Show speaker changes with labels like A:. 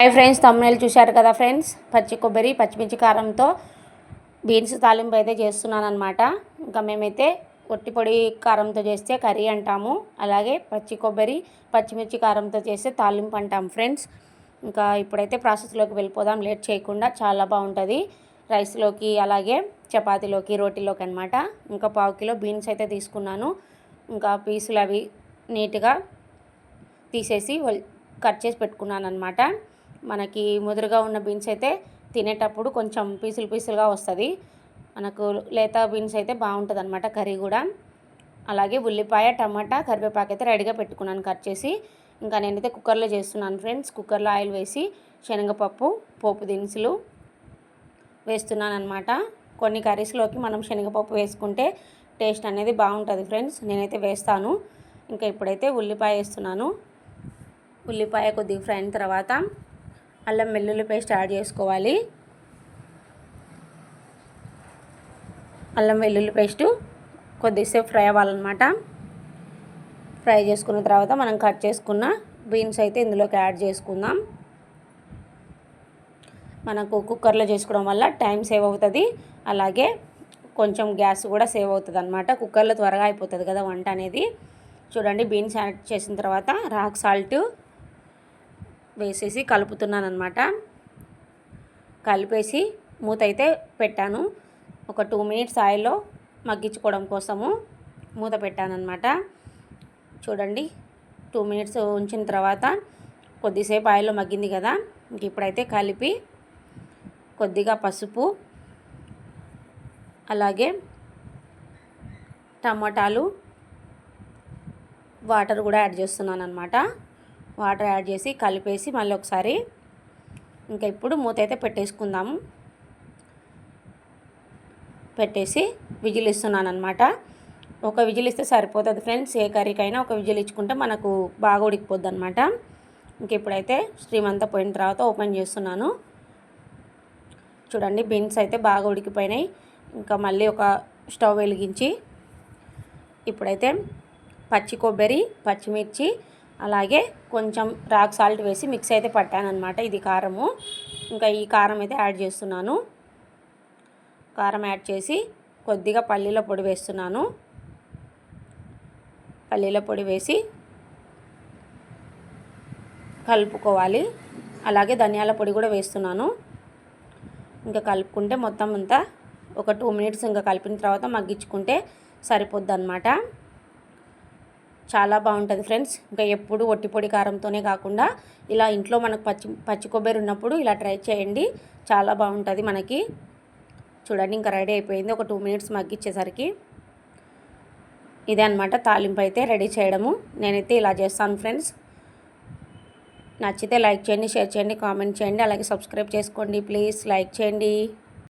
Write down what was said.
A: Hi friends తమ్ముళ్ళు చూశారు కదా ఫ్రెండ్స్ పచ్చి కొబ్బరి పచ్చిమిర్చి కారంతో బీన్స్ తాలింపు అయితే చేస్తున్నాను అనమాట ఇంకా మేమైతే ఒట్టి పొడి కారంతో చేస్తే కర్రీ అంటాము. అలాగే పచ్చి కొబ్బరి పచ్చిమిర్చి కారంతో చేస్తే తాలింపు అంటాం ఫ్రెండ్స్ ఇంకా ఇప్పుడైతే ప్రాసెస్లోకి వెళ్ళిపోదాం లేట్ చేయకుండా చాలా బాగుంటుంది. రైస్లోకి అలాగే చపాతీలోకి రోటీలోకి అనమాట ఇంకా పావు కిలో బీన్స్ అయితే తీసుకున్నాను. ఇంకా పీసులు అవి నీట్గా తీసేసి కట్ చేసి పెట్టుకున్నాను అనమాట మనకి ముదురుగా ఉన్న బీన్స్ అయితే తినేటప్పుడు కొంచెం పీసులు పీసులుగా వస్తుంది. మనకు లేత బీన్స్ అయితే బాగుంటుంది అనమాట కర్రీ కూడా. అలాగే ఉల్లిపాయ టమాటా కరివేపాకు అయితే రెడీగా పెట్టుకున్నాను కట్ చేసి. ఇంకా నేనైతే కుక్కర్లో చేస్తున్నాను ఫ్రెండ్స్ కుక్కర్లో ఆయిల్ వేసి శనగపప్పు పోపు దినుసులు వేస్తున్నాను అనమాట కొన్ని కర్రీస్లోకి మనం శనగపప్పు వేసుకుంటే టేస్ట్ అనేది బాగుంటుంది ఫ్రెండ్స్ నేనైతే వేస్తాను. ఇంకా ఇప్పుడైతే ఉల్లిపాయ వేస్తున్నాను. ఉల్లిపాయ కొద్దిగా ఫ్రై అయిన తర్వాత అల్లం వెల్లుల్లి పేస్ట్ యాడ్ చేసుకోవాలి. అల్లం వెల్లుల్లి పేస్ట్ కొద్దిసేపు ఫ్రై అవ్వాలన్నమాట. ఫ్రై చేసుకున్న తర్వాత మనం కట్ చేసుకున్న బీన్స్ అయితే ఇందులోకి యాడ్ చేసుకుందాం. మనకు కుక్కర్లో చేసుకోవడం వల్ల టైం సేవ్ అవుతుంది. అలాగే కొంచెం గ్యాస్ కూడా సేవ్ అవుతుంది అనమాట కుక్కర్లో త్వరగా అయిపోతుంది కదా వంట అనేది. చూడండి బీన్స్ యాడ్ చేసిన తర్వాత రాక్ సాల్ట్ వేసేసి కలుపుతున్నాను అనమాట కలిపేసి మూత అయితే పెట్టాను. ఒక టూ మినిట్స్ ఆయిల్లో మగ్గించుకోవడం కోసము మూత పెట్టాను అనమాట చూడండి టూ మినిట్స్ ఉంచిన తర్వాత కొద్దిసేపు ఆయిల్లో మగ్గింది కదా ఇంక ఇప్పుడైతే కలిపి కొద్దిగా పసుపు అలాగే టమాటాలు వాటర్ కూడా యాడ్ చేస్తున్నాను అనమాట వాటర్ యాడ్ చేసి కలిపేసి మళ్ళీ ఒకసారి ఇంకా ఇప్పుడు మూత అయితే పెట్టేసుకుందాము. పెట్టేసి విజిల్ ఇస్తున్నాను అనమాట ఒక విజిల్ ఇస్తే సరిపోతుంది ఫ్రెండ్స్. ఏ కర్రీకైనా ఒక విజిల్ ఇచ్చుకుంటే మనకు బాగా ఉడికిపోద్ది అనమాట ఇంక ఇప్పుడైతే స్ట్రీమ్ అంతా పోయిన తర్వాత ఓపెన్ చేస్తున్నాను. చూడండి బీన్స్ అయితే బాగా ఉడికిపోయినాయి. ఇంకా మళ్ళీ ఒక స్టవ్ వెలిగించి ఇప్పుడైతే పచ్చి కొబ్బరి పచ్చిమిర్చి అలాగే కొంచెం రాక్ సాల్ట్ వేసి మిక్స్ అయితే పట్టాను అనమాట ఇది కారము. ఇంకా ఈ కారం అయితే యాడ్ చేస్తున్నాను. కారం యాడ్ చేసి కొద్దిగా పల్లీల పొడి వేస్తున్నాను. పల్లీల పొడి వేసి కలుపుకోవాలి. అలాగే ధనియాల పొడి కూడా వేస్తున్నాను. ఇంకా కలుపుకుంటే మొత్తం అంతా ఒక టూ మినిట్స్ ఇంకా కలిపిన తర్వాత మగ్గించుకుంటే సరిపోద్ది అనమాట చాలా బాగుంటుంది ఫ్రెండ్స్. ఇంకా ఎప్పుడు ఒట్టి పొడి కారంతోనే కాకుండా ఇలా ఇంట్లో మనకు పచ్చి పచ్చి కొబ్బరి ఉన్నప్పుడు ఇలా ట్రై చేయండి. చాలా బాగుంటుంది మనకి. చూడండి ఇంకా రెడీ అయిపోయింది. ఒక టూ మినిట్స్ మగ్గిచ్చేసరికి ఇదే అనమాట తాలింపు అయితే రెడీ చేయడము. నేనైతే ఇలా చేస్తాను ఫ్రెండ్స్. నచ్చితే లైక్ చేయండి షేర్ చేయండి కామెంట్ చేయండి. అలాగే సబ్స్క్రైబ్ చేసుకోండి ప్లీజ్ లైక్ చేయండి.